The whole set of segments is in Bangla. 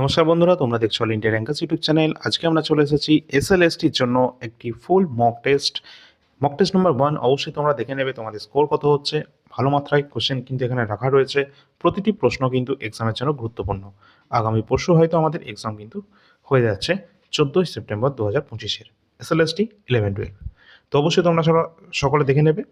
নমস্কার বন্ধুরা, তোমরা দেখছ all India rankers YouTube channel আজকে আমরা চলে এসেছি এসএলএসটির জন্য একটি full mock test mock test number one অবশ্যই তোমরা দেখে নেবে তোমাদের স্কোর কত হচ্ছে। ভালো মাত্রায় কোশ্চেন কিন্তু এখানে রাখা রয়েছে। প্রতিটি প্রশ্ন কিন্তু এক্সামের জন্য গুরুত্বপূর্ণ। আগামী পরশু হয়তো আমাদের এক্সাম কিন্তু হয়ে যাচ্ছে চোদ্দোই সেপ্টেম্বর দু হাজার পঁচিশের এসএলএসটি ইলেভেন টুয়েলভ তো অবশ্যই তোমরা সবাই সকলে দেখে নেবে।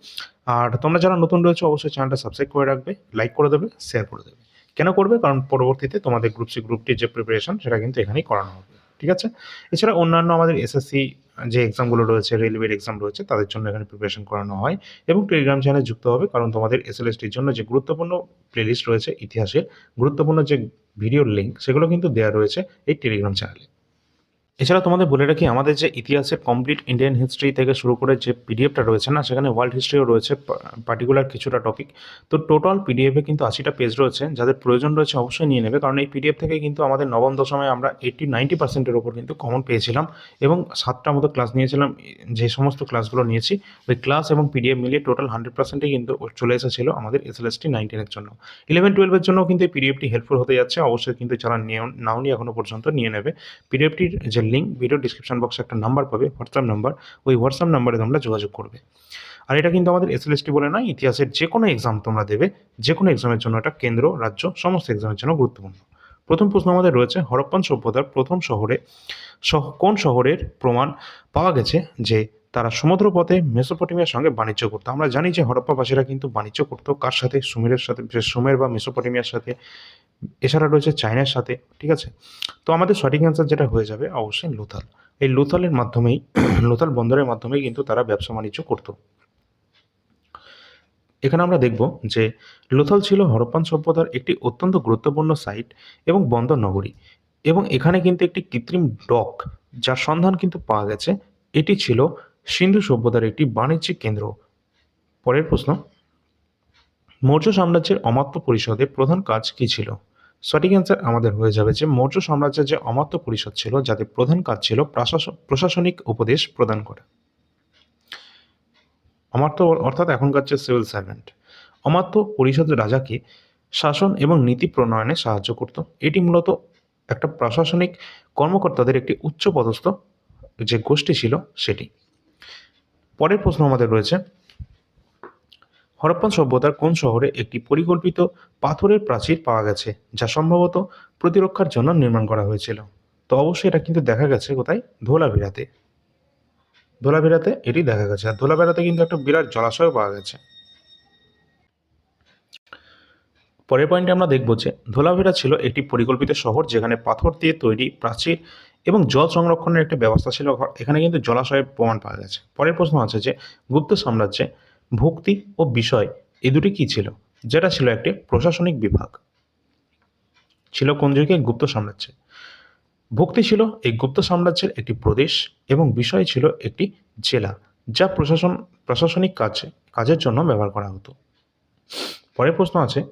আর তোমরা যারা নতুন রয়েছে, অবশ্যই চ্যানেলটা সাবস্ক্রাইব করে রাখবে লাইক করে দেবে শেয়ার করে দেবে। কেন করবে? কারণ পরবর্তীতে তোমাদের গ্রুপ সি গ্রুপটির যে প্রিপারেশন সেটা কিন্তু এখানেই করানো হবে। ঠিক আছে? এছাড়া অন্যান্য আমাদের এসএসসি যে এক্সামগুলো রয়েছে রেলওয়ের এক্সাম রয়েছে, তাদের জন্য এখানে প্রিপারেশন করানো হয় এবং টেলিগ্রাম চ্যানেলে যুক্ত হবে। কারণ তোমাদের এসএলএসটির জন্য যে গুরুত্বপূর্ণ প্লেলিস্ট রয়েছে, ইতিহাসের গুরুত্বপূর্ণ যে ভিডিওর লিঙ্ক সেগুলো কিন্তু দেওয়া রয়েছে এই টেলিগ্রাম চ্যানেলে এছাড়া তোমাদের বলে রাখি, আমাদের যে ইতিহাসের কমপ্লিট ইন্ডিয়ান হিস্ট্রি থেকে শুরু করে যে পিডিএফটা রয়েছে না, সেখানে ওয়ার্ল্ড হিস্ট্রিও রয়েছে পার্টিকুলার কিছুটা টপিক তো টোটাল পিডিএফে কিন্তু আশিটা পেজ রয়েছে, যাদের প্রয়োজন রয়েছে অবশ্যই নিয়ে নেবে। কারণ এই পিডিএফ থেকে কিন্তু আমাদের নবম দশমে আমরা এইটি নাইনটি পার্সেন্টের ওপর কিন্তু কমন পেয়েছিলাম এবং সাতটা মতো ক্লাস নিয়েছিলাম, যে সমস্ত ক্লাসগুলো নিয়েছি। ওই ক্লাস এবং পিডিএফ মিলিয়ে টোটাল হান্ড্রেড পার্সেন্টেই কিন্তু চলে এসেছিল আমাদের এসএলএসটি নাইনটিনের জন্য। ইলেভেন টুয়েলভের জন্য কিন্তু এই পিডিএফটি হেল্পফুল হতে যাচ্ছে, অবশ্যই কিন্তু যারা নিয়ে নাও নি এখনও পর্যন্ত নিয়ে নেবে। পিডিএফটির যে লিঙ্ক ভিডিও ডিসক্রিপশন বক্সে একটা নাম্বার পাবে হোয়াটসঅ্যাপ নাম্বার ওই হোয়াটসঅ্যাপ নাম্বারে তোমরা যোগাযোগ করবে। আর এটা কিন্তু আমাদের এসএলএসটি বলে নয়, ইতিহাসের যে কোনো এক্সাম তোমরা দেবে যে কোনো এক্সামের জন্য এটা কেন্দ্র, রাজ্য, সমস্ত এক্সামের জন্য গুরুত্বপূর্ণ। প্রথম প্রশ্ন আমাদের রয়েছে, হরপ্পান সভ্যতার প্রথম শহরে কোন শহরের প্রমাণ পাওয়া গেছে যে তারা সমুদ্রপথে মেসোপটেমিয়ার সঙ্গে বাণিজ্য করতো? আমরা জানি যে হরপ্পাবাসীরা কিন্তু বাণিজ্য করতো, কার সাথে? সুমেরের সাথে সুমের বা মেসোপটেমিয়ার সাথে। এছাড়া রয়েছে চায়নার সাথে, ঠিক আছে? তো আমাদের সঠিক অ্যান্সার যেটা হয়ে যাবে অবশ্যই লোথাল। এই লোথালের মাধ্যমেই, লোথাল বন্দরের মাধ্যমেই কিন্তু তারা ব্যবসা বাণিজ্য করতো। এখানে আমরা দেখব যে লোথাল ছিল হরপ্পান সভ্যতার একটি অত্যন্ত গুরুত্বপূর্ণ সাইট এবং বন্দর নগরী। এবং এখানে কিন্তু একটি কৃত্রিম ডক যার সন্ধান কিন্তু পাওয়া গেছে। এটি ছিল সিন্ধু সভ্যতার একটি বাণিজ্যিক কেন্দ্র। পরের প্রশ্ন, মৌর্য সাম্রাজ্যের অমাত্য পরিষদের প্রধান কাজ কী ছিল? সঠিক অ্যান্সার আমাদের হয়ে যাবে যে মৌর্য সাম্রাজ্যের যে অমাত্য পরিষদ ছিল যাদের প্রধান কাজ ছিল প্রশাসনিক উপদেশ প্রদান করা। অমাত্য অর্থাৎ এখনকার যে সিভিল সার্ভেন্ট অমাত্য পরিষদ রাজাকে শাসন এবং নীতি প্রণয়নে সাহায্য করত। এটি মূলত একটা প্রশাসনিক কর্মকর্তাদের একটি উচ্চ পদস্থ যে গোষ্ঠী ছিল, সেটি। পরের প্রশ্ন আমাদের রয়েছে হরপ্পান সভ্যতার কোন শহরে একটি পরিকল্পিত পাথরের প্রাচীর পাওয়া গেছে, যা সম্ভবত প্রতিরক্ষার জন্য নির্মাণ করা হয়েছিল? তো অবশ্যই এটা কিন্তু দেখা গেছে কোথায়? ধোলাভিরাতে ধোলাভিরাতে এটি দেখা গেছে। আর ধোলাভিরাতে কিন্তু একটা বিরাট জলাশয় পাওয়া গেছে। পরের পয়েন্টে আমরা দেখব যে ধোলাভিরা ছিল একটি পরিকল্পিত শহর যেখানে পাথর দিয়ে তৈরি প্রাচীর এবং জল সংরক্ষণের একটা ব্যবস্থা ছিল। এখানে কিন্তু জলাশয়ের প্রমাণ পাওয়া গেছে। পরের প্রশ্ন আছে যে গুপ্ত সাম্রাজ্যে ভক্তি ও বিষয় এই দুটি কী ছিল? যেটা ছিল একটি প্রশাসনিক বিভাগ। ছিল কোন যুগে গুপ্ত সাম্রাজ্যে। ভক্তি ছিল এই গুপ্ত সাম্রাজ্যের একটি প্রদেশ এবং বিষয় ছিল একটি জেলা, যা প্রশাসন, প্রশাসনিক কাজে, কাজের জন্য ব্যবহার করা হতো। পরের প্রশ্ন আছে,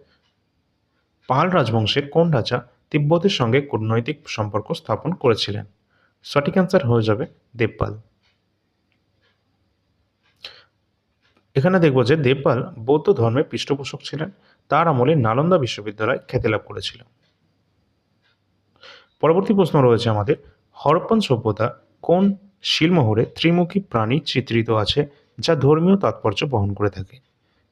পাল রাজবংশের কোন রাজা তিব্বতের সঙ্গে কূটনৈতিক সম্পর্ক স্থাপন করেছিলেন? সঠিক অ্যান্সার হয়ে যাবে দেবপাল। এখানে দেখব যে দেবপাল বৌদ্ধ ধর্মের পৃষ্ঠপোষক ছিলেন। তার আমলে নালন্দা বিশ্ববিদ্যালয় খ্যাতি লাভ করেছিল। পরবর্তী প্রশ্ন রয়েছে আমাদের, হরপ্পান সভ্যতা কোন শিলমোহরে ত্রিমুখী প্রাণী চিত্রিত আছে যা ধর্মীয় তাৎপর্য বহন করে থাকে?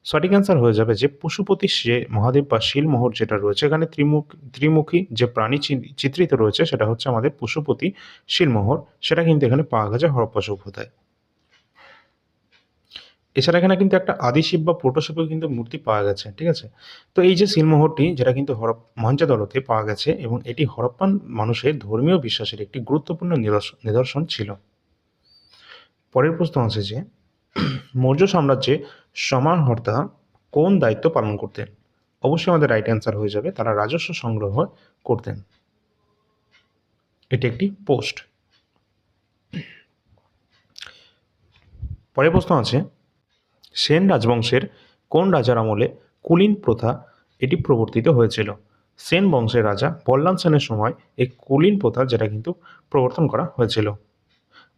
সঠিক অ্যান্সার হয়ে যাবে যে পশুপতি যে মহাদেব বা শিলমোহর যেটা রয়েছে, এখানে ত্রিমুখ ত্রিমুখী যে প্রাণী চিত্রিত রয়েছে সেটা হচ্ছে আমাদের পশুপতি শিলমোহর। সেটা কিন্তু এখানে পাওয়া গেছে হরপ্পা সভ্যতায়। এছাড়া এখানে কিন্তু একটা আদিশিব বা প্রোটোশিপেও কিন্তু মূর্তি পাওয়া গেছে, ঠিক আছে? তো এই যে শিলমোহরটি, যেটা কিন্তু হরপ মহেঞ্জোদারোতে পাওয়া গেছে এবং এটি হরপ্পান মানুষের ধর্মীয় বিশ্বাসের একটি গুরুত্বপূর্ণ নিদর্শন ছিল। পরের প্রশ্ন আছে যে, মৌর্য সাম্রাজ্যে সমাহর্তা কোন দায়িত্ব পালন করতেন? অবশ্যই আমাদের রাইট অ্যান্সার হয়ে যাবে, তারা রাজস্ব সংগ্রহ করতেন। এটি একটি পোস্ট পরের প্রশ্ন আছে সেন রাজবংশের কোন রাজার আমলে কুলীন প্রথা এটি প্রবর্তিত হয়েছিল? সেন বংশের রাজা বল্লান সেনের সময় এই কুলিন প্রথা যেটা কিন্তু প্রবর্তন করা হয়েছিল।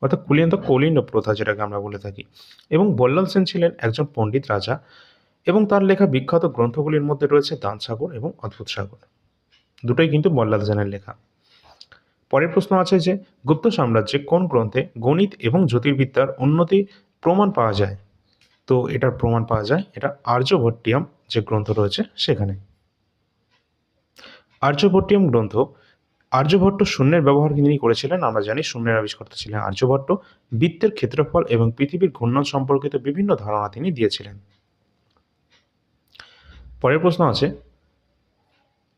অর্থাৎ কুলিন তো কৌলিন্য প্রথা যেটাকে আমরা বলে থাকি। এবং বল্লাল সেন ছিলেন একজন পণ্ডিত রাজা এবং তার লেখা বিখ্যাত গ্রন্থগুলির মধ্যে রয়েছে দান সাগর এবং অদ্ভুত সাগর। দুটোই কিন্তু বল্লাল সেনের লেখা। পরের প্রশ্ন আছে যে, গুপ্ত সাম্রাজ্যে কোন গ্রন্থে গণিত এবং জ্যোতির্বিদ্যার উন্নতি প্রমাণ পাওয়া যায়? তো এটার প্রমাণ পাওয়া যায়। এটা আর্যভট্টিয়াম যে গ্রন্থ রয়েছে সেখানে। আর্যভট্টিয়াম গ্রন্থ, আর্যভট্ট শূন্যের ব্যবহার তিনি করেছিলেন, আমরা জানি শূন্যের আবিষ্কর্তা ছিলেন আর্যভট্ট। বৃত্তের ক্ষেত্রফল এবং পৃথিবীর ঘূর্ণন সম্পর্কিত বিভিন্ন ধারণা তিনি দিয়েছিলেন। পরের প্রশ্ন আছে,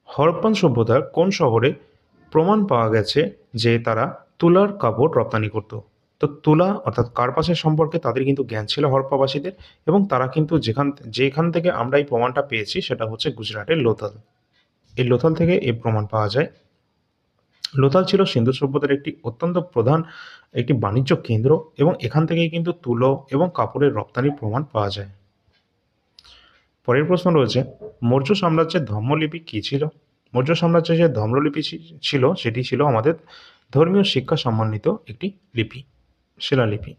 হরপ্পান সভ্যতার কোন শহরে প্রমাণ পাওয়া গেছে যে তারা তুলার কাপড় রপ্তানি করত? তো তুলা অর্থাৎ কার্পাসের সম্পর্কে তাদের কিন্তু জ্ঞান ছিল হরপ্পাবাসীদের এবং তারা কিন্তু যেখান যেখান থেকে আমরা এই প্রমাণটা পেয়েছি সেটা হচ্ছে গুজরাটের লোথাল। এই লোথাল থেকে এই প্রমাণ পাওয়া যায়। লোথাল ছিল সিন্ধু সভ্যতার একটি অত্যন্ত প্রধান একটি বাণিজ্য কেন্দ্র এবং এখান থেকেই কিন্তু তুলো এবং কাপড়ের রপ্তানির প্রমাণ পাওয়া যায়। পরের প্রশ্ন রয়েছে, মৌর্য সাম্রাজ্যের ধর্মলিপি কী ছিল? মৌর্য সাম্রাজ্যের যে ধর্মলিপি ছিল সেটি ছিল আমাদের ধর্মীয় শিক্ষা সম্বন্ধিত একটি লিপি। শিলালিপি।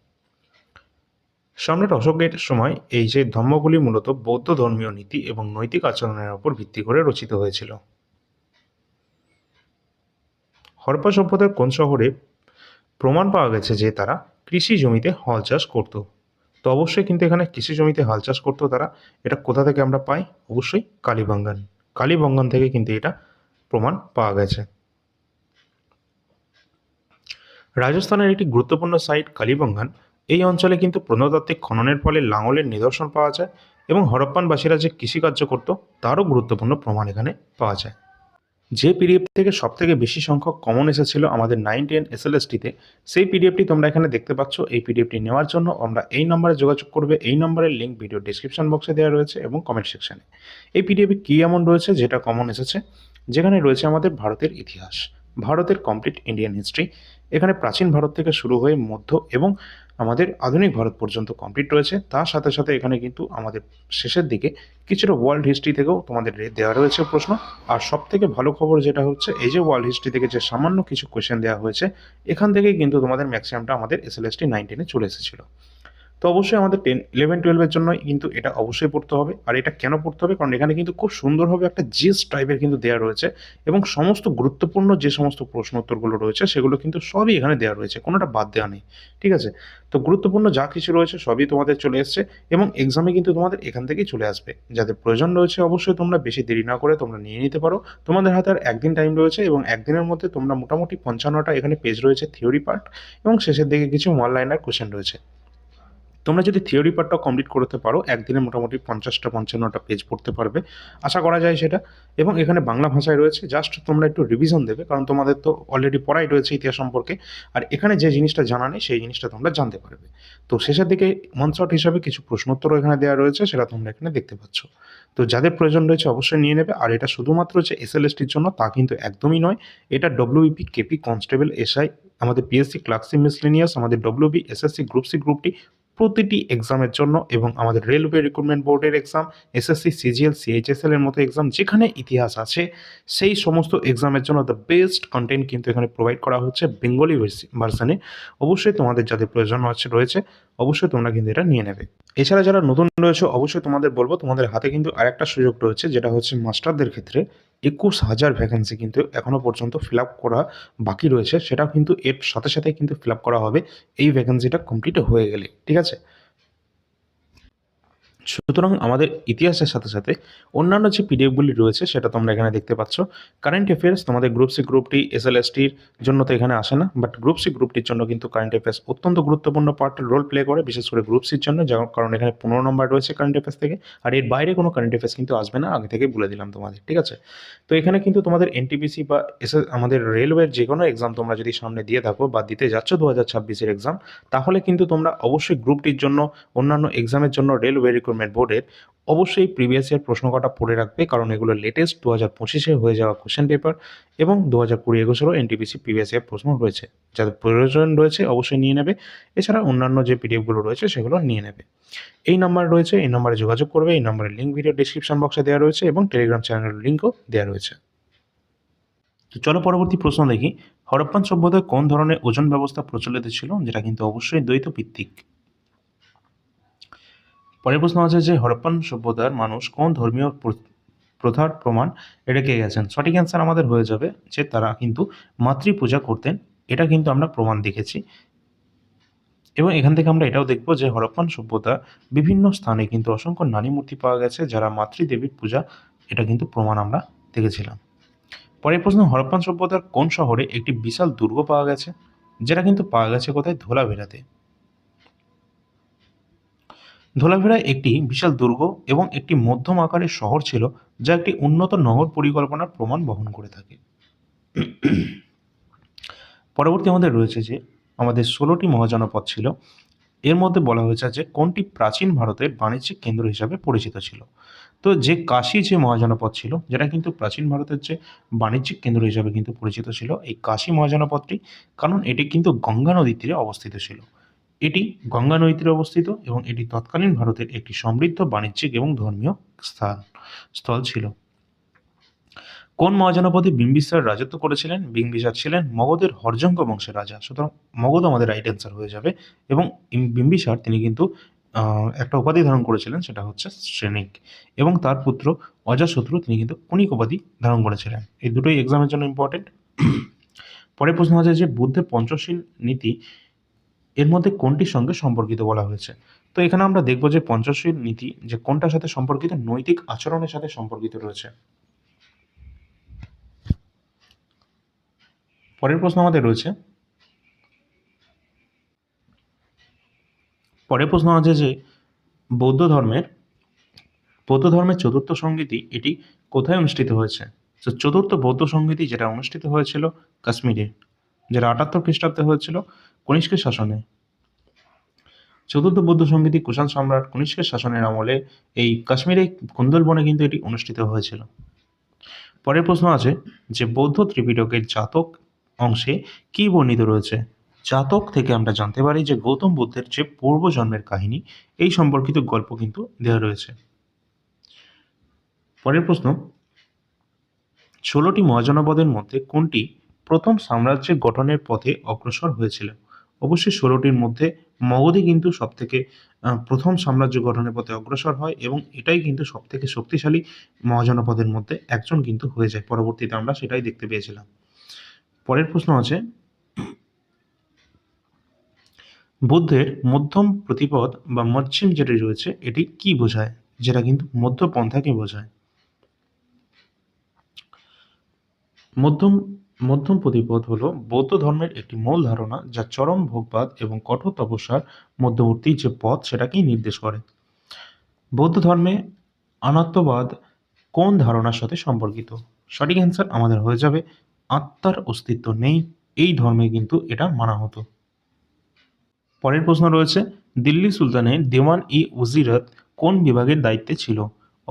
সম্রাট অশোকের সময় এই যে ধর্মগুলি মূলত বৌদ্ধ ধর্মীয় নীতি এবং নৈতিক আচরণের উপর ভিত্তি করে রচিত হয়েছিল। হরপ্পা সভ্যতার কোন শহরে প্রমাণ পাওয়া গেছে যে তারা কৃষি জমিতে হল চাষ করত। তো অবশ্যই কিন্তু এখানে কৃষি জমিতে হাল চাষ করতো তারা। এটা কোথা থেকে আমরা পাই? অবশ্যই কালীবাঙ্গান কালীবঙ্গান থেকে কিন্তু এটা প্রমাণ পাওয়া গেছে। রাজস্থানের একটি গুরুত্বপূর্ণ সাইট কালীবঙ্গান। এই অঞ্চলে কিন্তু প্রত্নতাত্ত্বিক খননের ফলে লাঙলের নিদর্শন পাওয়া যায় এবং হরপ্পানবাসীরা যে কৃষিকার্য করত, তারও গুরুত্বপূর্ণ প্রমাণ এখানে পাওয়া যায়। যে পিডিএফ থেকে সব থেকে বেশি সংখ্যক কমন এসেছিল আমাদের নাইন টেন এসএলএসটিতে সেই পিডিএফটি তোমরা এখানে দেখতে পাচ্ছ। এই পিডিএফটি নেওয়ার জন্য আমরা এই নম্বরে যোগাযোগ করবে। এই নম্বরের লিঙ্ক ভিডিও ডিসক্রিপশন বক্সে দেওয়া রয়েছে এবং কমেন্ট সেকশনে এই পিডিএফে কী এমন রয়েছে যেটা কমন এসেছে? যেখানে রয়েছে আমাদের ভারতের ইতিহাস, ভারতের কমপ্লিট ইন্ডিয়ান হিস্ট্রি এখানে প্রাচীন ভারত থেকে শুরু হয়ে মধ্য এবং আমাদের আধুনিক ভারত পর্যন্ত কমপ্লিট রয়েছে। তার সাথে সাথে এখানে কিন্তু আমাদের শেষের দিকে কিছুটা ওয়ার্ল্ড হিস্ট্রি থেকেও তোমাদের দেওয়া রয়েছে প্রশ্ন। আর সব থেকে ভালো খবর যেটা হচ্ছে, এই যে ওয়ার্ল্ড হিস্ট্রি থেকে যে সামান্য কিছু কোয়েশ্চেন দেওয়া হয়েছে, এখান থেকেই কিন্তু তোমাদের ম্যাক্সিমামটা আমাদের এস এল এস টি নাইনটিনে চলে এসেছিল। তো অবশ্যই আমাদের টেন ইলেভেন টুয়েলভের জন্য কিন্তু এটা অবশ্যই পড়তে হবে। আর এটা কেন পড়তে হবে? কারণ এখানে কিন্তু খুব সুন্দরভাবে একটা জিএস টাইপের কিন্তু দেওয়া রয়েছে এবং সমস্ত গুরুত্বপূর্ণ যে সমস্ত প্রশ্ন উত্তরগুলো রয়েছে সেগুলো কিন্তু সবই এখানে দেওয়া রয়েছে, কোনোটা বাদ দেওয়া নেই। ঠিক আছে? তো গুরুত্বপূর্ণ যা কিছু রয়েছে সবই তোমাদের চলে এসছে এবং এক্সামে কিন্তু তোমাদের এখান থেকেই চলে আসবে। যাদের প্রয়োজন রয়েছে অবশ্যই তোমরা বেশি দেরি না করে তোমরা নিয়ে নিতে পারো। তোমাদের হাতে আর একদিন টাইম রয়েছে এবং একদিনের মধ্যে তোমরা মোটামুটি পঞ্চান্নটা এখানে পেজ রয়েছে থিওরি পার্ট এবং শেষের দিকে কিছু ওয়ান লাইনার কোশ্চেন রয়েছে। তোমরা যদি থিওরি পার্টটা কমপ্লিট করতে পারো, একদিনে মোটামুটি পঞ্চাশটা, পঞ্চান্নটা পেজ পড়তে পারবে। আশা করা যায় সেটা। এবং এখানে বাংলা ভাষায় রয়েছে জাস্ট তোমরা একটু রিভিশন দেবে, কারণ তোমাদের তো অলরেডি পড়াই রয়েছে ইতিহাস সম্পর্কে। আর এখানে যে জিনিসটা জানা নেই, সেই জিনিসটা তোমরা জানতে পারবে। তো শেষের দিকে মনশট হিসাবে কিছু প্রশ্নোত্তর এখানে দেওয়া রয়েছে, সেটা তোমরা এখানে দেখতে পাচ্ছ। তো যাদের প্রয়োজন রয়েছে অবশ্যই নিয়ে নেবে, আর এটা শুধুমাত্র যে এসএলএসটির জন্য, তা কিন্তু একদমই নয়। এটা ডব্লিউপি কেপি কনস্টেবল এসআই আমাদের পিএসসি ক্লার্কসি মিসলিনিয়াস আমাদের ডব্লিউবি এসএসসি গ্রুপ সি গ্রুপটি প্রতিটি এক্সামের জন্য এবং আমাদের রেলওয়ে রিক্রুটমেন্ট বোর্ডের এক্সাম এসএসসি সিজিএল সিএইচএসএল এর মতো এক্সাম যেখানে ইতিহাস আছে, সেই সমস্ত এক্সামের জন্য দ্য বেস্ট কন্টেন্ট কিন্তু এখানে প্রোভাইড করা হচ্ছে বেঙ্গলি ভার্সানে অবশ্যই তোমাদের যাদের প্রয়োজন আছে রয়েছে, অবশ্যই তোমরা কিন্তু এটা নিয়ে নেবে। এছাড়া যারা নতুন রয়েছে, অবশ্যই তোমাদের বলব, তোমাদের হাতে কিন্তু আরেকটা সুযোগ রয়েছে, যেটা হচ্ছে মাস্টারদের ক্ষেত্রে। একুশ হাজার ভ্যাকেন্সি কিন্তু এখনও পর্যন্ত ফিল আপ করা বাকি রয়েছে। সেটাও কিন্তু এর সাথে সাথে কিন্তু ফিল আপ করা হবে। এই ভ্যাকেন্সিটা কমপ্লিট হয়ে গেলে, ঠিক আছে? সুতরাং আমাদের ইতিহাসের সাথে সাথে অন্যান্য যে পিডিএফগুলি রয়েছে সেটা তোমরা এখানে দেখতে পাচ্ছ। কারেন্ট অ্যাফেয়ার্স তোমাদের গ্রুপ সি গ্রুপটি এস এল এসটির জন্য তো এখানে আসে না বাট গ্রুপ সি গ্রুপটির জন্য কিন্তু কারেন্ট অ্যাফেয়ার্স অত্যন্ত গুরুত্বপূর্ণ পার্ট রোল প্লে করে, বিশেষ করে গ্রুপ সির জন্য কারণ এখানে পনেরো নম্বর রয়েছে কারেন্ট অ্যাফেয়ার্স থেকে, আর এর বাইরে কোনো কারেন্ট অ্যাফেয়ার্স কিন্তু আসবে না, আগে থেকে বলে দিলাম তোমাদের, ঠিক আছে? তো এখানে কিন্তু তোমাদের এনটিপিসি বা এস আমাদের রেলওয়ের যে কোনো এক্সাম তোমরা যদি সামনে দিয়ে থাকো বা দিতে যাচ্ছ দু হাজার ছাব্বিশের এক্সাম তাহলে কিন্তু তোমরা অবশ্যই গ্রুপটির জন্য অন্যান্য এক্সামের জন্য রেলওয়ে রিক্রুটমেন্ট বোর্ডের অবশ্যই প্রিভিয়াস ইয়ার প্রশ্ন কটা পড়ে রাখবে, কারণ এগুলো লেটেস্ট দু হাজার পঁচিশে হয়ে যাওয়া কোশ্চেন পেপার এবং দু হাজার কুড়ি একুশেরও এনটিপিসি প্রিভিয়াস ইয়ার প্রশ্ন রয়েছে। যাদের প্রয়োজন রয়েছে অবশ্যই নিয়ে নেবে, এছাড়া অন্যান্য যে পিডিএফগুলো রয়েছে সেগুলো নিয়ে নেবে। এই নাম্বার রয়েছে, এই নাম্বারে যোগাযোগ করবে, এই নাম্বারের লিঙ্ক ভিডিও ডিসক্রিপশন বক্সে দেওয়া রয়েছে এবং টেলিগ্রাম চ্যানেলের লিঙ্কও দেওয়া রয়েছে। তো চলো পরবর্তী প্রশ্ন দেখি, হরপ্পান সভ্যতায় কোন ধরনের ওজন ব্যবস্থা প্রচলিত ছিল, যেটা কিন্তু অবশ্যই দ্বৈত ভিত্তিক পরের প্রশ্ন আছে যে হরপ্পান সভ্যতার মানুষ কোন ধর্মীয় প্র- প্রথার প্রমাণ রেখে গেছেন? সঠিক অ্যান্সার আমাদের হয়ে যাবে যে তারা কিন্তু মাতৃ পূজা করতেন। এটা কিন্তু আমরা প্রমাণ দেখেছি। এবং এখান থেকে আমরা এটাও দেখব যে হরপ্পান সভ্যতা বিভিন্ন স্থানে কিন্তু অসংখ্য নারী মূর্তি পাওয়া গেছে যারা মাতৃদেবীর পূজা, এটা কিন্তু প্রমাণ আমরা দেখেছিলাম। পরের প্রশ্ন, হরপ্পান সভ্যতার কোন শহরে একটি বিশাল দুর্গ পাওয়া গেছে? যেটা কিন্তু পাওয়া গেছে কোথায়? ধোলাভেরাতে ধোলাভেরা একটি বিশাল দুর্গ এবং একটি মধ্যম আকারের শহর ছিল, যা একটি উন্নত নগর পরিকল্পনার প্রমাণ বহন করে থাকে। পরবর্তী আমাদের রয়েছে যে, আমাদের ষোলোটি মহাজনপদ ছিল। এর মধ্যে বলা হয়েছে যে, কোনটি প্রাচীন ভারতের বাণিজ্যিক কেন্দ্র হিসাবে পরিচিত ছিল। তো যে কাশি যে মহাজনপদ ছিল, যেটা কিন্তু প্রাচীন ভারতের যে বাণিজ্যিক কেন্দ্র হিসাবে কিন্তু পরিচিত ছিল, এই কাশী মহাজনপদটি, কারণ এটি কিন্তু গঙ্গা নদীর তীরে অবস্থিত ছিল। এটি গঙ্গা নদীতে অবস্থিত এবং এটি তৎকালীন ভারতের একটি সমৃদ্ধ বাণিজ্যিক এবং ধর্মীয় স্থান, স্থল ছিল। কোন মহাজনপদে বিম্বিসার রাজত্ব করেছিলেন? বিম্বিসার ছিলেন মগধের হরজঙ্গ বংশের রাজা। সুতরাং মগধ আমাদের রাইট অ্যান্সার হয়ে যাবে এবং বিম্বিসার তিনি কিন্তু একটা উপাধি ধারণ করেছিলেন, সেটা হচ্ছে শ্রেণিক এবং তার পুত্র অজাশত্রু তিনি কিন্তু কণিক উপাধি ধারণ করেছিলেন। এই দুটোই এক্সামের জন্য ইম্পর্টেন্ট পরের প্রশ্ন আছে যে বুদ্ধের পঞ্চশীল নীতি এর মধ্যে কোনটির সঙ্গে সম্পর্কিত বলা হয়েছে? তো এখানে আমরা দেখব যে পঞ্চশীল নীতি যে কোনটার সাথে সম্পর্কিত, নৈতিক আচরণের সাথে সম্পর্কিত রয়েছে। পরের প্রশ্ন আমাদের রয়েছে। পরের প্রশ্ন আছে যে বৌদ্ধ ধর্মের বৌদ্ধ ধর্মের চতুর্থ সংগীতি এটি কোথায় অনুষ্ঠিত হয়েছে? তো চতুর্থ বৌদ্ধ সংগীতি যেটা অনুষ্ঠিত হয়েছিল কাশ্মীরে। যেটা আটাত্তর খ্রিস্টাব্দে হয়েছিল কনিষ্কের শাসনে। চতুর্থ বৌদ্ধ সংগীতি কুষাণ সম্রাট কনিষ্কের শাসনের আমলে এই কাশ্মীরে কুন্দলবনে কিন্তু এটি অনুষ্ঠিত হয়েছিল। পরের প্রশ্ন আছে যে বৌদ্ধ ত্রিপিটকের জাতক অংশে কি বর্ণিত রয়েছে? জাতক থেকে আমরা জানতে পারি যে গৌতম বুদ্ধের যে পূর্বজন্মের কাহিনী, এই সম্পর্কিত গল্প কিন্তু দেওয়া রয়েছে। পরের প্রশ্ন, ষোলোটি মহাজনপদের মধ্যে কোনটি প্রথম সাম্রাজ্যের গঠনের পথে অগ্রসর হয়েছিল অবশ্যই ষোলোটির মধ্যে মগধই কিন্তু সব থেকে প্রথম সাম্রাজ্য গঠনের পথে অগ্রসর হয় এবং এটাই কিন্তু সব থেকে শক্তিশালী মহাজনপদের মধ্যে একজন কিন্তু হয়ে যায়। পরবর্তীতে আমরা সেটাই দেখতে পেয়েছিলাম। পরের প্রশ্ন আছে, বুদ্ধের মধ্যম প্রতিপদ বা মধ্যম যেটি রয়েছে, এটি কি বোঝায়? যেটা কিন্তু মধ্যপন্থাকে বোঝায়। মধ্যম মধ্যম প্রতিপদ হলো বৌদ্ধ ধর্মের একটি মূল ধারণা যা চরম ভোগবাদ এবং কঠোর তপস্যার মধ্যবর্তী যে পথ সেটাকেই নির্দেশ করে। বৌদ্ধ ধর্মে অনাত্মবাদ কোন ধারণার সাথে সম্পর্কিত? সঠিক অ্যান্সার আমাদের হয়ে যাবে, আত্মার অস্তিত্ব নেই, এই ধর্মে কিন্তু এটা মানা হতো। পরের প্রশ্ন রয়েছে, দিল্লি সুলতানের দেওয়ান ই উজিরত কোন বিভাগের দায়িত্বে ছিল?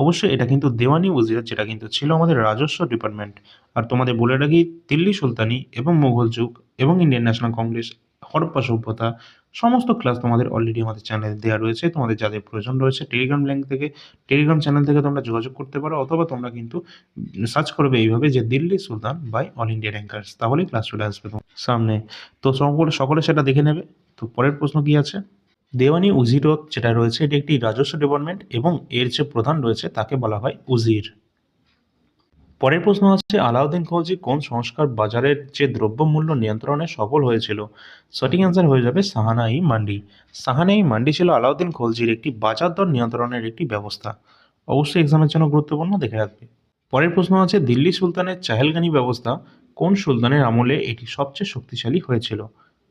অবশ্যই এটা কিন্তু দেওয়ানি উজিরত যেটা কিন্তু ছিল আমাদের রাজস্ব ডিপার্টমেন্ট। আর তোমাদের বলে রাখি, দিল্লি সুলতানি এবং মুঘল যুগ এবং ইন্ডিয়ান ন্যাশনাল কংগ্রেস, হরপ্পা সভ্যতা, সমস্ত ক্লাস তোমাদের অলরেডি আমাদের চ্যানেলে দেওয়া রয়েছে। তোমাদের যাদের প্রয়োজন রয়েছে টেলিগ্রাম লিঙ্ক থেকে টেলিগ্রাম চ্যানেল থেকে তোমরা যোগাযোগ করতে পারো, অথবা তোমরা কিন্তু সার্চ করবে এইভাবে যে দিল্লি সুলতান বাই অল ইন্ডিয়া র্যাঙ্কার্স তাহলেই ক্লাস চলে আসবে সামনে। তো সকলে সকলে সেটা দেখে নেবে। তো পরের প্রশ্ন কি আছে? দেওয়ানি উজিরত যেটা রয়েছে, এটি একটি রাজস্ব ডিপার্টমেন্ট এবং এর যে প্রধান রয়েছে, তাকে বলা হয় উজির। পরের প্রশ্ন হচ্ছে আলাউদ্দিন খলজি কোন সংস্কার বাজারের যে দ্রব্যমূল্য নিয়ন্ত্রণে সফল হয়েছিল? সঠিক অ্যান্সার হয়ে যাবে সাহানাই মান্ডি। সাহানাই মান্ডি ছিল আলাউদ্দিন খলজির একটি বাজার দর নিয়ন্ত্রণের একটি ব্যবস্থা। অবশ্যই এক্সামের জন্য গুরুত্বপূর্ণ, দেখে রাখবে। পরের প্রশ্ন আছে, দিল্লি সুলতানের চাহেলগানি ব্যবস্থা কোন সুলতানের আমলে এটি সবচেয়ে শক্তিশালী হয়েছিল?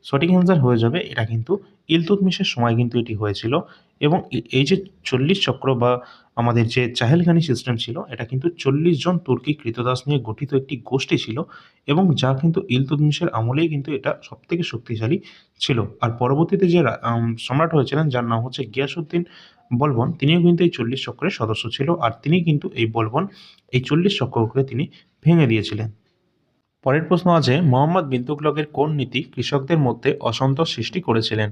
সঠিক অ্যান্সার হয়ে যাবে, এটা কিন্তু ইলতুতমিশের সময় কিন্তু এটি হয়েছিল। এবং এই যে চল্লিশ চক্র বা আমাদের যে চাহেলখানি সিস্টেম ছিল, এটা কিন্তু চল্লিশ জন তুর্কি কৃতদাস নিয়ে গঠিত একটি গোষ্ঠী ছিল এবং যা কিন্তু ইলতুতমিশের আমলেই কিন্তু এটা সব থেকে শক্তিশালী ছিল। আর পরবর্তীতে যে সম্রাট হয়েছিলেন, যার নাম হচ্ছে গিয়াসুদ্দিন বলবন, তিনিও কিন্তু এই চল্লিশ চক্রের সদস্য ছিল। আর তিনি কিন্তু এই বলবন, এই চল্লিশ চক্রকে তিনি ভেঙে দিয়েছিলেন। পরের প্রশ্ন আছে, মোহাম্মদ বিন কোন নীতি কৃষকদের মধ্যে অসন্তোষ সৃষ্টি করেছিলেন?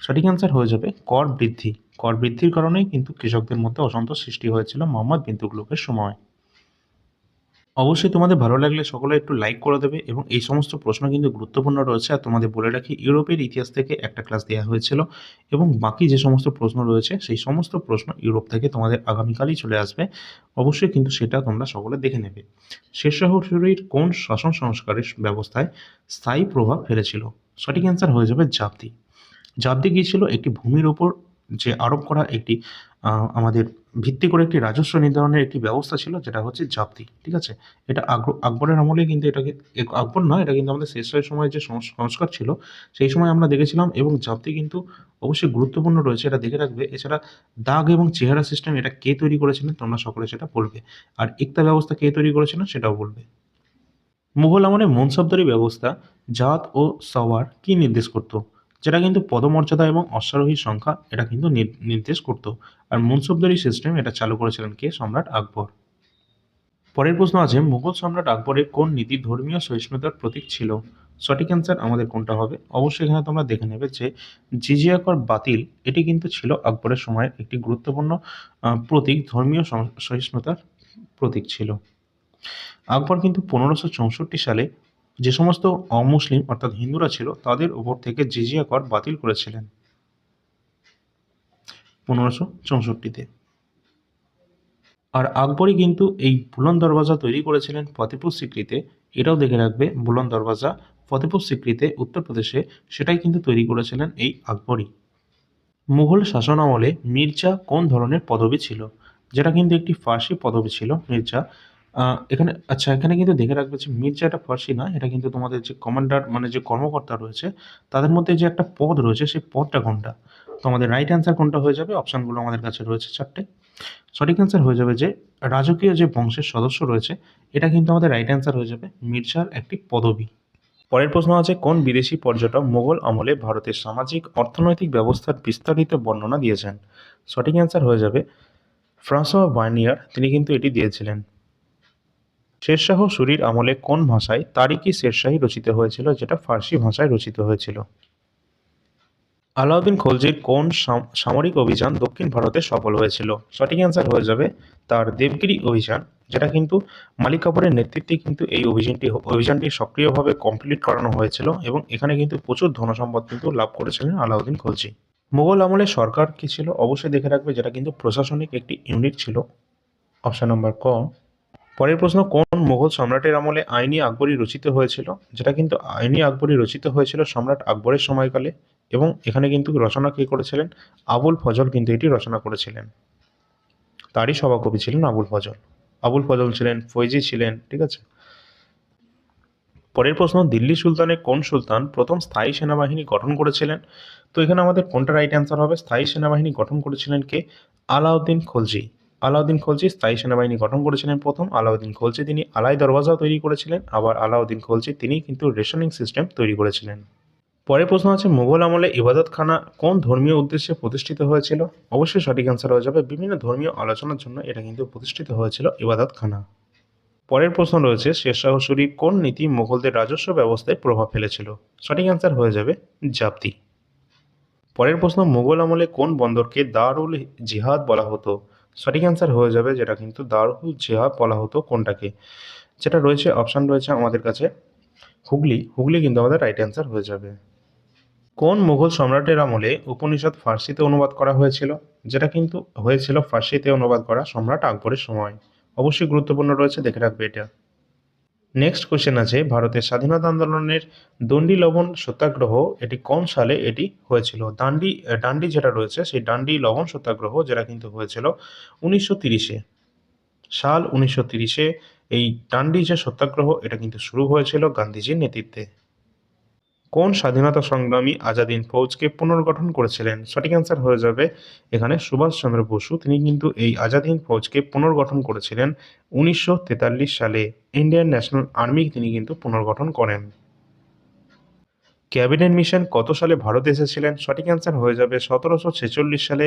সঠিক অ্যান্সার হয়ে যাবে কর বৃদ্ধি। কর বৃদ্ধির কারণেই কিন্তু কৃষকদের মধ্যে অসন্তোষ সৃষ্টি হয়েছিল মোহাম্মদ বিন সময়। অবশ্যই তোমাদের ভালো লাগলে সকলে একটু লাইক করে দেবে এবং এই সমস্ত প্রশ্ন কিন্তু গুরুত্বপূর্ণ রয়েছে আর তোমাদের বলে রাখি, ইউরোপের ইতিহাস থেকে একটা ক্লাস দেওয়া হয়েছিল এবং বাকি যে সমস্ত প্রশ্ন রয়েছে, সেই সমস্ত প্রশ্ন ইউরোপ থেকে তোমাদের আগামীকালই চলে আসবে। অবশ্যই কিন্তু সেটা তোমরা সকলে দেখে নেবে। শেরশাহ সুরির কোন শাসন সংস্কারের ব্যবস্থায় স্থায়ী প্রভাব ফেলেছিল? সঠিক অ্যান্সার হয়ে যাবে জাবদি জাবদি গিয়েছিল একটি ভূমির ওপর যে আরোপ করা একটি আমাদের ভিত্তি করে একটি রাজস্ব নির্ধারণের একটি ব্যবস্থা ছিল, যেটা হচ্ছে জাবদি ঠিক আছে? এটা আকবর আকবরের আমলে কিন্তু এটাকে আকবর নয়, এটা কিন্তু আমাদের শেষের সময় যে সংস- সংস্কার ছিল, সেই সময় আমরা দেখেছিলাম এবং জাবদি কিন্তু অবশ্যই গুরুত্বপূর্ণ রয়েছে, এটা দেখে রাখবে। এছাড়া দাগ এবং চেহারা সিস্টেম এটা কে তৈরি করেছিলেন তোমরা সকলে সেটা বলবে। আর ইকতা ব্যবস্থা কে তৈরি করেছিলেন সেটাও বলবে। মুঘল আমলে মনসবদারি ব্যবস্থা, জাত ও সওয়ার কি নির্দেশ করত? যেটা কিন্তু পদমর্যাদা এবং অশ্বারোহী সংখ্যা, এটা কিন্তু নির- নির্দেশ করত। আর মনসবদারি সিস্টেম এটা চালু করেছিলেন কে? সম্রাট আকবর। পরের প্রশ্ন আছে, মুঘল সম্রাট আকবরের কোন নীতি ধর্মীয় সহিষ্ণুতার প্রতীক ছিল? সঠিক অ্যান্সার আমাদের কোনটা হবে? অবশ্যই এখানে তোমরা দেখে নেবে যে জিজিয়া কর বাতিল, এটি কিন্তু ছিল আকবরের সময়ের একটি গুরুত্বপূর্ণ প্রতীক, ধর্মীয় সহিষ্ণুতার প্রতীক ছিল। আকবর কিন্তু পনেরোশো চৌষট্টি সালে যে সমস্ত অমুসলিম, অর্থাৎ হিন্দুরা ছিল, তাদের উপর থেকে জিজিয়া কর বাতিল করেছিলেন। পনেরোশো চৌষট্টিতে। আর আকবরই কিন্তু এই বুলন দরওয়াজা তৈরি করেছিলেন ফতেপুর সিক্রিতে। এটাও দেখে রাখবে, বুলন দরওয়াজা ফতেপুর সিক্রিতে, উত্তরপ্রদেশে সেটাই কিন্তু তৈরি করেছিলেন এই আকবরই। মুঘল শাসন আমলে মির্জা কোন ধরনের পদবি ছিল? যেটা কিন্তু একটি ফার্সি পদবি ছিল, মির্জা এখানে আচ্ছা এখানে কিন্তু দেখে রাখবে যে মির্জা এটা ফার্সি না এটা কিন্তু তোমাদের যে কমান্ডার মানে যে কর্মকর্তা রয়েছে, তাদের মধ্যে যে একটা পদ রয়েছে, সেই পদটা কোনটা? তো আমাদের রাইট অ্যান্সার কোনটা হয়ে যাবে? অপশানগুলো আমাদের কাছে রয়েছে চারটে। সঠিক অ্যান্সার হয়ে যাবে যে রাজকীয় যে বংশের সদস্য রয়েছে, এটা কিন্তু আমাদের রাইট অ্যান্সার হয়ে যাবে মির্জার একটি পদবী। পরের প্রশ্ন আছে, কোন বিদেশি পর্যটক মোগল আমলে ভারতের সামাজিক, অর্থনৈতিক ব্যবস্থার বিস্তারিত বর্ণনা দিয়েছেন? সঠিক অ্যান্সার হয়ে যাবে ফ্রান্সোয়া বার্নিয়ার, তিনি কিন্তু এটি দিয়েছিলেন। শেরশাহ সুরির আমলে কোন ভাষায় তারিকি শেরশাহী রচিত হয়েছিল, যেটা ফার্সি ভাষায় রচিত হয়েছিল? আলাউদ্দিন খলজির কোন সাম- সামরিক অভিযান দক্ষিণ ভারতে সফল হয়েছিল? সঠিক অ্যান্সার হয়ে যাবে তার দেবগিরি অভিযান, যেটা কিন্তু মালিক কাপুরের নেতৃত্বে কিন্তু এই অভিযানটি অভিযানটি সক্রিয়ভাবে কমপ্লিট করানো হয়েছিল এবং এখানে কিন্তু প্রচুর ধনসম্পদ কিন্তু লাভ করেছিলেন আলাউদ্দিন খলজি। মুঘল আমলে সরকার কি ছিল? অবশ্যই দেখে রাখবে, যেটা কিন্তু প্রশাসনিক একটি ইউনিট ছিল। অপশন নম্বর ক পরের প্রশ্ন, কোন মুঘল সম্রাটের আমলে আইনি আকবরী রচিত হয়েছিল? যেটা কিন্তু আইনি আকবরী রচিত হয়েছিল সম্রাট আকবরের সময়কালে এবং এখানে কিন্তু রচনা কে করেছিলেন? আবুল ফজল কিন্তু এটি রচনা করেছিলেন। তারই সভাকবি ছিলেন আবুল ফজল। আবুল ফজল ছিলেন, ফৈজি ছিলেন, ঠিক আছে? পরের প্রশ্ন, দিল্লি সুলতানের কোন সুলতান প্রথম স্থায়ী সেনাবাহিনী গঠন করেছিলেন? তো এখানে আমাদের কোনটা রাইট অ্যান্সার হবে? স্থায়ী সেনাবাহিনী গঠন করেছিলেন কে? আলাউদ্দিন খলজি। আলাউদ্দিন খলজি স্থায়ী সেনাবাহিনী গঠন করেছিলেন প্রথম। আলাউদ্দিন খলজি তিনি আলাই দরওয়াজাও তৈরি করেছিলেন। আবার আলাউদ্দিন খলজি তিনি কিন্তু রেশনিং সিস্টেম তৈরি করেছিলেন। পরের প্রশ্ন আছে, মুঘল আমলে ইবাদতখানা কোন ধর্মীয় উদ্দেশ্যে প্রতিষ্ঠিত হয়েছিল? অবশ্যই সঠিক অ্যান্সার হয়ে যাবে। বিভিন্ন ধর্মীয় আলোচনার জন্য এটা কিন্তু প্রতিষ্ঠিত হয়েছিল ইবাদতখানা। পরের প্রশ্ন রয়েছে শেরশাহ সুরি কোন নীতি মুঘলদের রাজস্ব ব্যবস্থায় প্রভাব ফেলেছিল? সঠিক অ্যান্সার হয়ে যাবে জাপ্তি। পরের প্রশ্ন, মুঘল আমলে কোন বন্দরকে দারুল জিহাদ বলা হতো? সঠিক অ্যান্সার হয়ে যাবে যেটা কিন্তু দারুল জেহা বলা হতো কোনটাকে। যেটা রয়েছে অপশান রয়েছে আমাদের কাছে হুগলি। হুগলি কিন্তু আমাদের রাইট অ্যান্সার হয়ে যাবে। কোন মুঘল সম্রাটের আমলে উপনিষদ ফার্সিতে অনুবাদ করা হয়েছিল? যেটা কিন্তু হয়েছিল ফার্সিতে অনুবাদ করা সম্রাট আকবরের সময়। অবশ্যই গুরুত্বপূর্ণ রয়েছে, দেখে রাখবে এটা। নেক্সট কোশ্চেন আছে, ভারতের স্বাধীনতা আন্দোলনের দণ্ডি লবণ সত্যাগ্রহ, এটি কোন সালে এটি হয়েছিল? দান্ডি ডান্ডি যেটা রয়েছে, সেই ডান্ডি লবণ সত্যাগ্রহ যেটা কিন্তু হয়েছিল উনিশশো তিরিশে। সাল উনিশশো তিরিশে এই ডান্ডি যে সত্যাগ্রহ, এটা কিন্তু শুরু হয়েছিল গান্ধীজির নেতৃত্বে। কোন স্বাধীনতা সংগ্রামী আজাদিন ফৌজকে পুনর্গঠন করেছিলেন? সঠিক অ্যান্সার হয়ে যাবে এখানে সুভাষচন্দ্র বসু। তিনি কিন্তু এই আজাদিন ফৌজকে পুনর্গঠন করেছিলেন উনিশশো তেতাল্লিশ সালে। ইন্ডিয়ান ন্যাশনাল আর্মি তিনি কিন্তু পুনর্গঠন করেন। ক্যাবিনেট মিশন কত সালে ভারতে এসেছিলেন? সঠিক অ্যান্সার হয়ে যাবে সতেরোশো ছেচল্লিশ সালে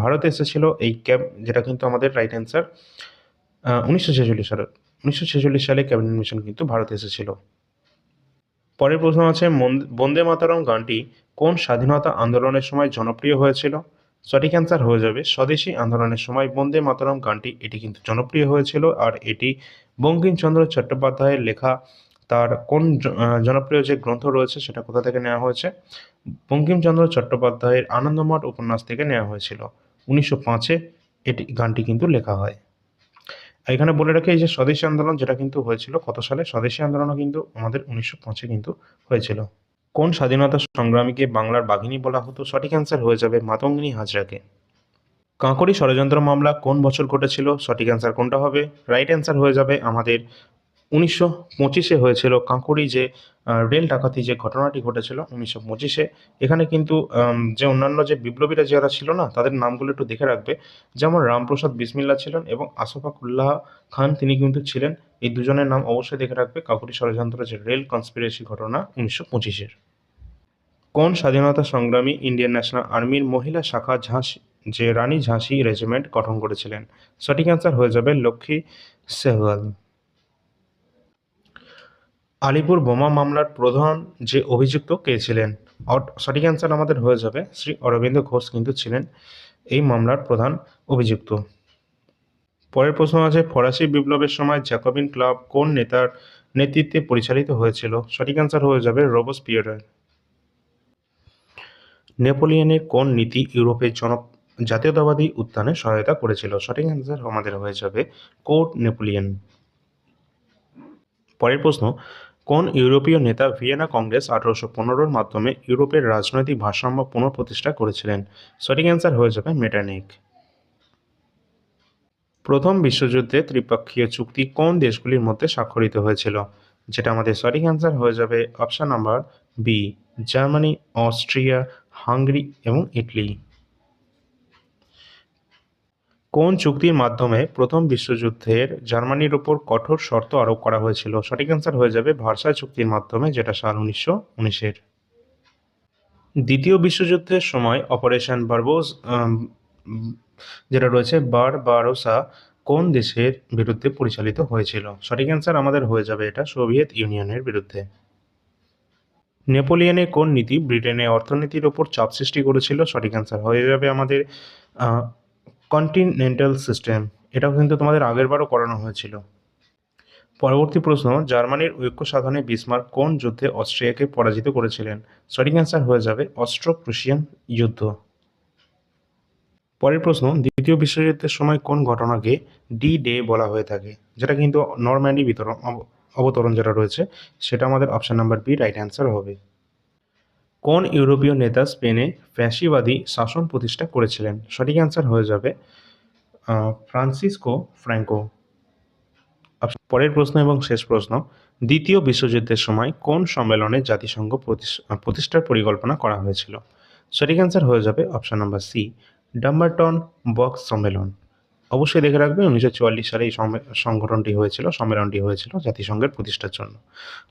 ভারতে এসেছিল এই ক্যাব, যেটা কিন্তু আমাদের রাইট অ্যান্সার উনিশশো ছেচল্লিশ সালে, উনিশশো ছেচল্লিশ সালে ক্যাবিনেট মিশন কিন্তু ভারতে এসেছিল। পরের প্রশ্ন আছে বন্দে মাতারম গানটি কোন স্বাধীনতা আন্দোলনের সময় জনপ্রিয় হয়েছিল? সঠিক অ্যান্সার হয়ে যাবে, স্বদেশী আন্দোলনের সময় বন্দে মাতারম গানটি এটি কিন্তু জনপ্রিয় হয়েছিল আর এটি বঙ্কিমচন্দ্র চট্টোপাধ্যায়ের লেখা তার কোন জনপ্রিয় যে গ্রন্থ রয়েছে সেটা কোথা থেকে নেওয়া হয়েছে? বঙ্কিমচন্দ্র চট্টোপাধ্যায়ের আনন্দমঠ উপন্যাস থেকে নেওয়া হয়েছিল। উনিশশো পাঁচে এটি গানটি কিন্তু লেখা হয়। এখানে বলে রাখি, এই যে স্বদেশী আন্দোলন যেটা কিন্তু হয়েছিল, কত সালে? স্বদেশী আন্দোলনও কিন্তু আমাদের উনিশশো পাঁচে কিন্তু হয়েছিল। কোন স্বাধীনতা সংগ্রামীকে বাংলার বাঘিনী বলা হতো? সঠিক অ্যান্সার হয়ে যাবে মাতঙ্গিনী হাজরাকে। কাঁকড়ি ষড়যন্ত্র মামলা কোন বছর ঘটেছিল? সঠিক অ্যান্সার কোনটা হবে? রাইট অ্যান্সার হয়ে যাবে আমাদের উনিশশো পঁচিশে হয়েছিল কাঁকুড়ি যে রেল ডাকাতি যে ঘটনাটি ঘটেছিল উনিশশো পঁচিশে। এখানে কিন্তু যে অন্যান্য যে বিপ্লবীরা যারা ছিল না, তাদের নামগুলো একটু দেখে রাখবে। যেমন রামপ্রসাদ বিসমিল্লা ছিলেন এবং আশফাকুল্লাহ খান তিনি কিন্তু ছিলেন। এই দুজনের নাম অবশ্যই দেখে রাখবে কাকুরি ষড়যন্ত্র যে রেল কনস্পিরেসি ঘটনা উনিশশো পঁচিশের। কোন স্বাধীনতা সংগ্রামী ইন্ডিয়ান ন্যাশনাল আর্মির মহিলা শাখা ঝাঁসি, যে রানী ঝাঁসি রেজিমেন্ট গঠন করেছিলেন? সঠিক অ্যান্সার হয়ে যাবে লক্ষ্মী সেহওয়াল। আলিপুর বোমা মামলার প্রধান যে অভিযুক্ত কে ছিলেন? সঠিক অ্যান্সার আমাদের হয়ে যাবে। শ্রী অরবিন্দ ঘোষ কিন্তু ছিলেন এই মামলার প্রধান অভিযুক্ত। পরের প্রশ্ন আছে, ফরাসি বিপ্লবের সময় জ্যাকবিন ক্লাব কোন নেতার নেতৃত্বে পরিচালিত হয়েছিল? সঠিক অ্যান্সার হয়ে যাবে রোবস পিয়েরের নেপোলিয়নের কোন নীতি ইউরোপের জন জাতীয়তাবাদী উত্থানে সহায়তা করেছিল? সঠিক অ্যান্সার আমাদের হয়ে যাবে কোড নেপোলিয়ন। পরের প্রশ্ন কোন ইউরোপীয় নেতা ভিয়েনা কংগ্রেস আঠারোশো পনেরোর মাধ্যমে ইউরোপের রাজনৈতিক ভারসাম্য পুনঃপ্রতিষ্ঠা করেছিলেন? সঠিক অ্যান্সার হয়ে যাবে মেটানিক। প্রথম বিশ্বযুদ্ধে ত্রিপক্ষীয় চুক্তি কোন দেশগুলির মধ্যে স্বাক্ষরিত হয়েছিল? যেটা আমাদের সঠিক অ্যান্সার হয়ে যাবে option number B Germany Austria Hungary এবং ইটালি কোন চুক্তির মাধ্যমে প্রথম বিশ্বযুদ্ধের জার্মানির ওপর কঠোর শর্ত আরোপ করা হয়েছিল? সঠিক অ্যান্সার হয়ে যাবে ভার্সাই চুক্তির মাধ্যমে, যেটা সাল উনিশশো উনিশের। দ্বিতীয় বিশ্বযুদ্ধের সময় অপারেশন বারবোস যেটা রয়েছে বার বারোসা কোন দেশের বিরুদ্ধে পরিচালিত হয়েছিল? সঠিক অ্যান্সার আমাদের হয়ে যাবে এটা সোভিয়েত ইউনিয়নের বিরুদ্ধে। নেপোলিয়নের কোন নীতি ব্রিটেনের অর্থনীতির ওপর চাপ সৃষ্টি করেছিল? সঠিক অ্যান্সার হয়ে যাবে আমাদের কন্টিনেন্টাল সিস্টেম এটাও কিন্তু তোমাদের আগেরবারও করানো হয়েছিল। পরবর্তী প্রশ্ন, জার্মানির ঐক্য সাধনে বিসমার্ক কোন যুদ্ধে অস্ট্রিয়াকে পরাজিত করেছিলেন? সঠিক অ্যান্সার হয়ে যাবে অস্ট্রো প্রুশিয়ান যুদ্ধ। পরের প্রশ্ন, দ্বিতীয় বিশ্বযুদ্ধের সময় কোন ঘটনাকে ডি ডে বলা হয়ে থাকে? যেটা কিন্তু নরম্যান্ডি বিতরণ, অব- অবতরণ যেটা রয়েছে, সেটা আমাদের option number B right answer হবে। কোন ইউরোপীয় নেতা স্পেনে ফ্যাসিবাদী শাসন প্রতিষ্ঠা করেছিলেন? সঠিক অ্যান্সার হয়ে যাবে ফ্রান্সিসকো ফ্র্যাঙ্কো। পরের প্রশ্ন এবং শেষ প্রশ্ন, দ্বিতীয় বিশ্বযুদ্ধের সময় কোন সম্মেলনে জাতিসংঘ প্রতিষ্ঠার পরিকল্পনা করা হয়েছিল? সঠিক অ্যান্সার হয়ে যাবে option number C Dumbarton box সম্মেলন। অবশ্যই দেখে রাখবে উনিশশো চুয়াল্লিশ সালে এই সংগঠনটি হয়েছিল, সম্মেলনটি হয়েছিল জাতিসংঘের প্রতিষ্ঠার জন্য।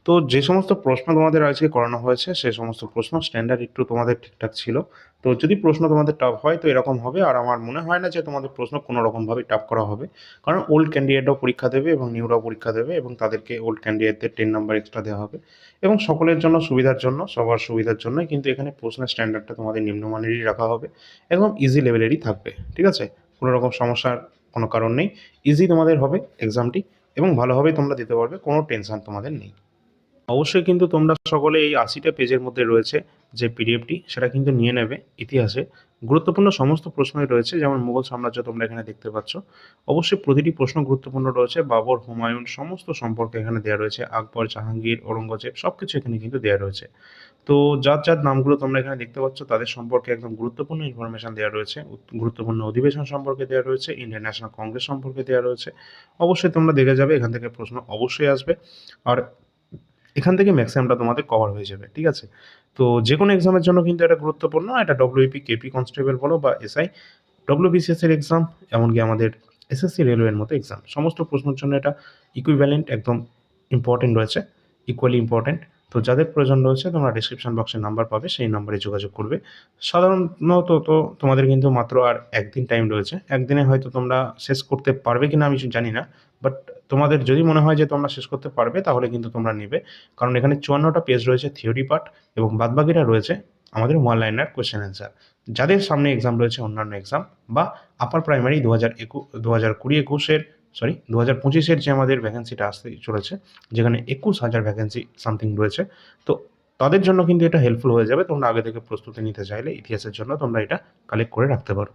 তো যে সমস্ত প্রশ্ন তোমাদের আজকে করানো হয়েছে সেই সমস্ত প্রশ্ন স্ট্যান্ডার্ড একটু তোমাদের ঠিকঠাক ছিল। তো যদি প্রশ্ন তোমাদের টাফ হয়, তো এরকম হবে। আর আমার মনে হয় না যে তোমাদের প্রশ্ন কোনো রকমভাবে টাফ করা হবে। কারণ ওল্ড ক্যান্ডিডেটরাও পরীক্ষা দেবে এবং নিউরাও পরীক্ষা দেবে এবং তাদেরকে ওল্ড ক্যান্ডিডেটদের টেন নাম্বার এক্সট্রা দেওয়া হবে। এবং সকলের জন্য, সুবিধার জন্য, সবার সুবিধার জন্যই কিন্তু এখানে প্রশ্নের স্ট্যান্ডার্ডটা তোমাদের নিম্নমানেরই রাখা হবে। এবং ইজি লেভেলেরই থাকবে। ঠিক আছে? কোনো রকম সমস্যার কোনো কারণ নেই। ইজি তোমাদের হবে এক্সামটি এবং ভালোভাবেই তোমরা দিতে পারবে, কোনো টেনশন তোমাদের নেই। অবশ্যই কিন্তু তোমরা সকলে এই আশিটা পেজের মধ্যে রয়েছে যে পিডিএফটি সেটা কিন্তু নিয়ে নেবে ইতিহাসে। গুরুত্বপূর্ণ সমস্ত প্রশ্নই রয়েছে, যেমন মুঘল সাম্রাজ্য তোমরা এখানে দেখতে পাচ্ছ। অবশ্যই প্রতিটি প্রশ্ন গুরুত্বপূর্ণ রয়েছে, বাবর, হুমায়ুন, সমস্ত সম্পর্কে এখানে দেওয়া রয়েছে, আকবর, জাহাঙ্গীর, ঔরঙ্গজেব সব কিছু এখানে কিন্তু দেওয়া রয়েছে। তো যার যার নামগুলো তোমরা এখানে দেখতে পাচ্ছ, তাদের সম্পর্কে একদম গুরুত্বপূর্ণ ইনফরমেশন দেওয়া রয়েছে। গুরুত্বপূর্ণ অধিবেশন সম্পর্কে দেওয়া রয়েছে ইন্ডিয়ান ন্যাশনাল কংগ্রেস সম্পর্কে দেওয়া রয়েছে। অবশ্যই তোমরা দেখে যাবে, এখান থেকে প্রশ্ন অবশ্যই আসবে। আর এখান থেকে ম্যাক্সিমামটা তোমাদের কভার হয়ে যাবে, ঠিক আছে? তো যে কোনো এক্সামের জন্য কিন্তু এটা গুরুত্বপূর্ণ। এটা ডব্লিউপি কেপি কনস্টেবল বলো বা এসআই ডব্লিউবিসিএস এর এক্সাম এমনকি আমাদের এসএসসি রেলওয়ের মতো এক্সাম সমস্ত প্রশ্নের জন্য এটা ইকুইভ্যালেন্ট একদম ইম্পর্টেন্ট রয়েছে ইকুয়ালি ইম্পর্টেন্ট তো যাদের প্রয়োজন রয়েছে, তোমরা ডিসক্রিপশন বক্সে নাম্বার পাবে, সেই নাম্বারে যোগাযোগ করবে। সাধারণত তো তোমাদের কিন্তু মাত্র আর একদিন টাইম রয়েছে। একদিনে হয়তো তোমরা শেষ করতে পারবে কিনা আমি জানি না বাট তোমাদের যদি মনে হয় যে তোমরা শেষ করতে পারবে, তাহলে কিন্তু তোমরা নেবে। কারণ এখানে চুয়ান্নটা পেজ রয়েছে থিওরি পার্ট এবং বাদবাকিটা রয়েছে আমাদের ওয়ান লাইনার কোয়েশ্চেন অ্যান্সার যাদের সামনে এক্সাম রয়েছে, অন্যান্য এক্সাম বা আপার প্রাইমারি দু হাজার একু, দু হাজার কুড়ি একুশের সরি দু হাজার পঁচিশের যে আমাদের ভ্যাকেন্সিটা আসতে চলেছে, যেখানে একুশ হাজার ভ্যাকেন্সি সামথিং রয়েছে, তো তাদের জন্য কিন্তু এটা হেল্পফুল হয়ে যাবে। তোমরা আগে থেকে প্রস্তুতি নিতে চাইলে ইতিহাসের জন্য তোমরা এটা কালেক্ট করে রাখতে পারো।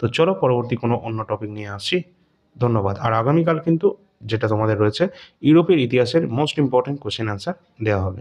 তো চলো পরবর্তী কোনো অন্য টপিক নিয়ে আসছি ধন্যবাদ। আর আগামীকাল কিন্তু যেটা তোমাদের রয়েছে, ইউরোপের ইতিহাসের মোস্ট ইম্পর্টেন্ট কোশ্চেন অ্যান্সার দেওয়া হবে।